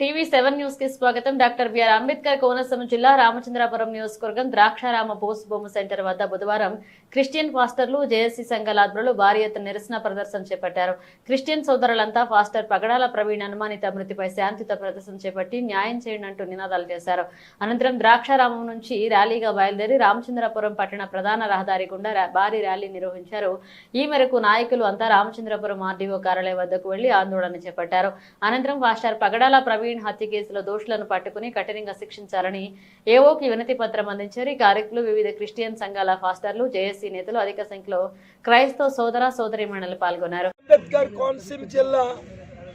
TV seven న్యూస్కి స్వాగతం. Doctor BR Ambedkar Konaseema జిల్లా రామచంద్రాపురం నియోజకవర్గం ద్రాక్షారామ పోస్ట్ బొమ్మ సెంటర్ వద్ద బుధవారం క్రిస్టియన్ ఫాస్టర్లు జేఎస్సీ సంఘాల ఆధ్వర్యంలో భారీ ఎత్తున నిరసన ప్రదర్శన చేపట్టారు. క్రిస్టియన్ సోదరులంతా ఫాస్టర్ పగడాల ప్రవీణ్ అనుమానిత మృతిపై శాంతిత ప్రదర్శన చేపట్టి న్యాయం చేయండి అంటూ నినాదాలు చేశారు. అనంతరం ద్రాక్షారామం నుంచి ర్యాలీగా బయలుదేరి రామచంద్రపురం పట్టణ ప్రధాన రహదారి గుండా రా- భారీ ర్యాలీ నిర్వహించారు. ఈ మేరకు నాయకులు అంతా రామచంద్రపురం ఆర్డీఓ కార్యాలయం వద్దకు వెళ్ళి ఆందోళన చేపట్టారు. అనంతరం ఫాస్టర్ పగడాల ప్రవీణ్ హత్య కేసులో దోషులను పట్టుకుని కఠినంగా శిక్షించాలని ఏఓకి వినతి పత్రం అందించారు. ఈ కార్యక్రమంలో వివిధ క్రిస్టియన్ సంఘాల ఫాస్టర్లు జేఎస్సీ నేతలు అధిక సంఖ్యలో క్రైస్తవ సోదర సోదరిమణులు పాల్గొన్నారు. అంబేద్కర్ కోనసీమ జిల్లా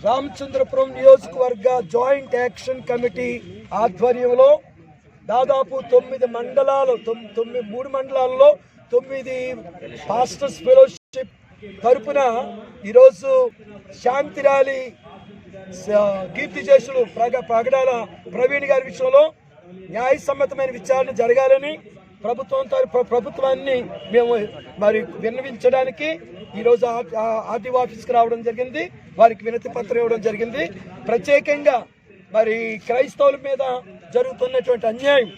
రామచంద్రపురం నియోజకవర్గ జాయింట్ యాక్షన్ కమిటీ ఆధ్వర్యంలో దాదాపు తొమ్మిది మండలాలు తొమ్మిది మూడు మండలాల్లో తొమ్మిది పాస్టర్స్ ఫెలోషిప్ తరపున ఈరోజు శాంతి ర్యాలీ కీర్తి చేసులు ప్రగ ప్రగడాల ప్రవీణ్ గారి విషయంలో న్యాయసమ్మతమైన విచారణ జరగాలని ప్రభుత్వం ప్రభుత్వాన్ని మేము మరి విన్నవించడానికి ఈరోజు ఆర్టీఓ ఆఫీస్కి రావడం జరిగింది. వారికి వినతి పత్రం ఇవ్వడం జరిగింది. ప్రత్యేకంగా మరి క్రైస్తవుల మీద జరుగుతున్నటువంటి అన్యాయం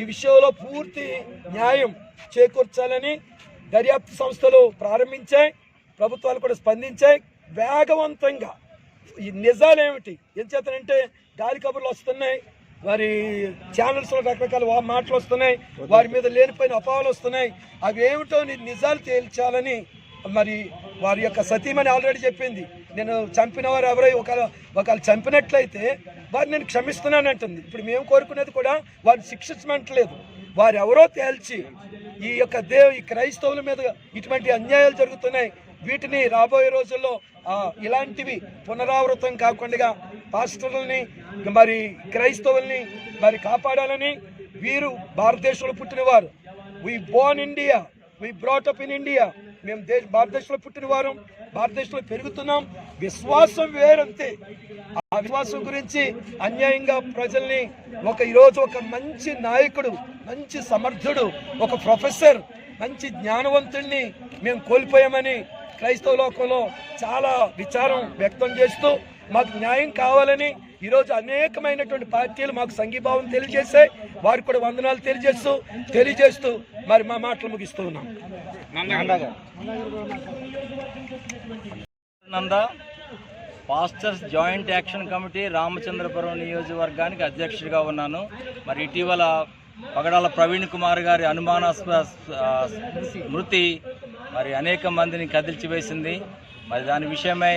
ఈ విషయంలో పూర్తి న్యాయం చేకూర్చాలని దర్యాప్తు సంస్థలు ప్రారంభించాయి ప్రభుత్వాలు కూడా స్పందించాయి. వేగవంతంగా ఈ నిజాలేమిటి? ఏం చేతనంటే గాలి కబుర్లు వస్తున్నాయి వారి ఛానల్స్లో రకరకాల మాటలు వస్తున్నాయి వారి మీద లేనిపోయిన అపావాలు వస్తున్నాయి. అవి ఏమిటో నిజాలు తేల్చాలని మరి వారి యొక్క సతీమణి ఆల్రెడీ చెప్పింది. నేను చంపిన వారు ఎవరై ఒకవేళ ఒకవేళ చంపినట్లయితే వారిని నేను క్షమిస్తున్నాను అంటుంది. ఇప్పుడు మేము కోరుకునేది కూడా వారిని శిక్షించమంటలేదు వారు ఎవరో తేల్చి ఈ యొక్క దేవ్ ఈ క్రైస్తవుల మీద ఇటువంటి అన్యాయాలు జరుగుతున్నాయి. వీటిని రాబోయే రోజుల్లో ఇలాంటివి పునరావృతం కాకుండా పాస్టర్లని మరి క్రైస్తవుల్ని మరి కాపాడాలని వీరు భారతదేశంలో పుట్టినవారు. We born India we brought up in India మేము దేశ భారతదేశంలో పుట్టినవారు భారతదేశంలో పెరుగుతున్నాం. విశ్వాసం వేరంతే. ఆ విశ్వాసం గురించి అన్యాయంగా ప్రజల్ని ఒక ఈరోజు ఒక మంచి నాయకుడు మంచి సమర్థుడు ఒక ప్రొఫెసర్ మంచి జ్ఞానవంతుడిని మేము కోల్పోయామని క్రైస్తవ లోకంలో చాలా విచారం వ్యక్తం చేస్తూ మాకు న్యాయం కావాలని ఈరోజు అనేకమైనటువంటి పార్టీలు మాకు సంఘీభావం తెలియజేస్తే వారికి కూడా వందనాలు తెలియజేస్తూ తెలియజేస్తూ మరి మా మాటలు ముగిస్తూ ఉన్నాం. Nanda pastors joint action committee Ramachandrapuram నియోజకవర్గానికి అధ్యక్షుడిగా ఉన్నాను. మరి ఇటీవల పగడాల ప్రవీణ్ కుమార్ గారి అనుమానాస్పద మృతి మరి అనేక మందిని కదిల్చివేసింది. మరి దాని విషయమై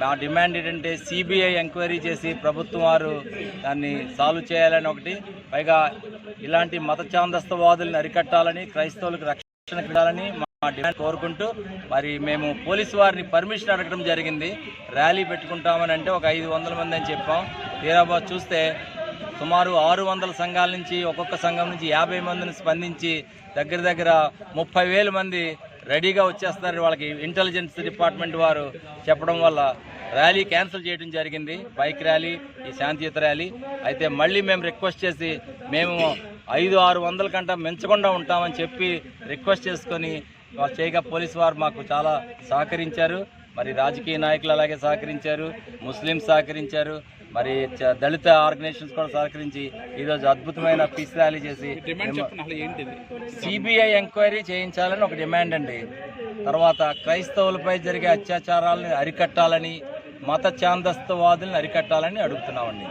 మా డిమాండ్ ఏంటంటే సిబిఐ ఎంక్వైరీ చేసి ప్రభుత్వం వారు దాన్ని సాల్వ్ చేయాలని ఒకటి పైగా ఇలాంటి మత ఛాందస్తవాదులను అరికట్టాలని క్రైస్తవులకు రక్షణ ఇవ్వాలని మా డిమాండ్ కోరుకుంటూ మరి మేము పోలీసు వారిని పర్మిషన్ అడగడం జరిగింది. ర్యాలీ పెట్టుకుంటామని అంటే ఒక ఐదు వందల మంది అని చెప్పాం. తీరాబా చూస్తే సుమారు ఆరు వందల సంఘాల నుంచి ఒక్కొక్క సంఘం నుంచి యాభై మందిని స్పందించి దగ్గర దగ్గర ముప్పై వేల మంది రెడీగా వచ్చేస్తున్నారు. వాళ్ళకి ఇంటెలిజెన్స్ డిపార్ట్మెంట్ వారు చెప్పడం వల్ల ర్యాలీ క్యాన్సిల్ చేయడం జరిగింది. బైక్ ర్యాలీ ఈ శాంతియుత ర్యాలీ. అయితే మళ్ళీ మేము రిక్వెస్ట్ చేసి మేము ఐదు ఆరు వందల కంటే మించకుండా ఉంటామని చెప్పి రిక్వెస్ట్ చేసుకొని వాళ్ళు చేయగా పోలీసు వారు మాకు చాలా సహకరించారు. మరి రాజకీయ నాయకులు అలాగే సహకరించారు ముస్లిం సహకరించారు మరి దళిత ఆర్గనైజేషన్స్ కూడా సహకరించి ఈరోజు అద్భుతమైన పీస్ ర్యాలీ చేసి సిబిఐ ఎంక్వైరీ చేయించాలని ఒక డిమాండ్ అండి. తర్వాత క్రైస్తవులపై జరిగే అత్యాచారాలను అరికట్టాలని మత ఛాందస్తవాదులను అరికట్టాలని అడుగుతున్నామండి.